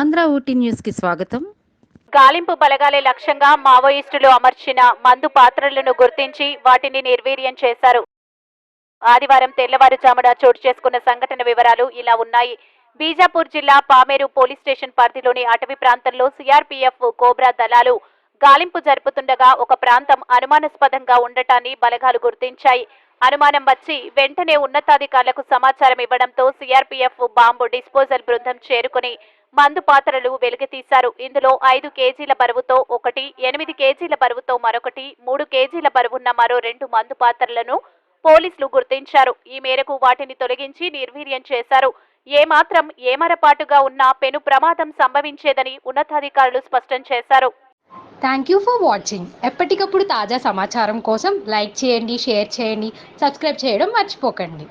ఆంధ్ర ఊటీ న్యూస్కి స్వాగతం. గాలింపు బలగాలే లక్ష్యంగా మావోయిస్టులు అమర్చిన మందు పాత్రలను గుర్తించి వాటిని నిర్వీర్యం చేశారు. ఆదివారం తెల్లవారుజామున చోటు చేసుకున్న సంఘటన వివరాలు ఇలా ఉన్నాయి. బీజాపూర్ జిల్లా పామేరు పోలీస్ స్టేషన్ పరిధిలోని అటవీ ప్రాంతంలో సిఆర్పీఎఫ్ కోబ్రా దళాలు గాలింపు జరుపుతుండగా ఒక ప్రాంతం అనుమానాస్పదంగా ఉండటాన్ని బలగాలు గుర్తించాయి. అనుమానం వచ్చి వెంటనే ఉన్నతాధికారులకు సమాచారం ఇవ్వడంతో సిఆర్పీఎఫ్ బాంబు డిస్పోజల్ బృందం చేరుకుని మందు పాత్రలు వెలికితీశారు. ఇందులో ఐదు కేజీల బరువుతో ఒకటి ఎనిమిది కేజీల బరువుతో మరొకటి మూడు కేజీల బరువున్న మరో రెండు మందు పాత్రలను పోలీసులు గుర్తించారు. ఈ మేరకు వాటిని తొలగించి నిర్వీర్యం చేశారు. ఏమాత్రం ఏమరపాటుగా ఉన్నా పెను ప్రమాదం సంభవించేదని ఉన్నతాధికారులు స్పష్టం చేశారు. థ్యాంక్ యూ ఫర్ వాచింగ్ ఎప్పటికప్పుడు తాజా సమాచారం కోసం లైక్ చేయండి షేర్ చేయండి సబ్స్క్రైబ్ చేయడం మర్చిపోకండి.